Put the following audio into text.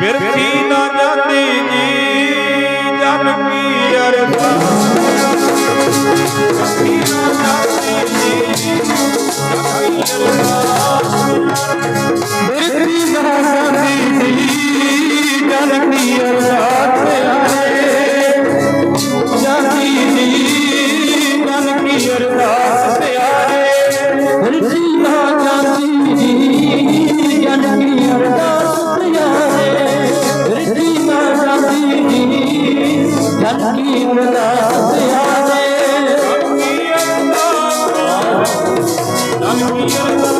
ਫਿਰ ਨਾ ਜਾਂਦੀ ਜੀ ਜਨ ਕੀ ਅਰਦਾਸ ਥੀ ਨਾ ਜਾਂਦੀ ਜੀ ਜਨ ਕੀ ਅਰਦਾਸ ਫਿਰ ਨਾ ਜਾਂਦੀ ਜੀ ਜਨ ਕੀ ਅਰਦਾਸ Thank you.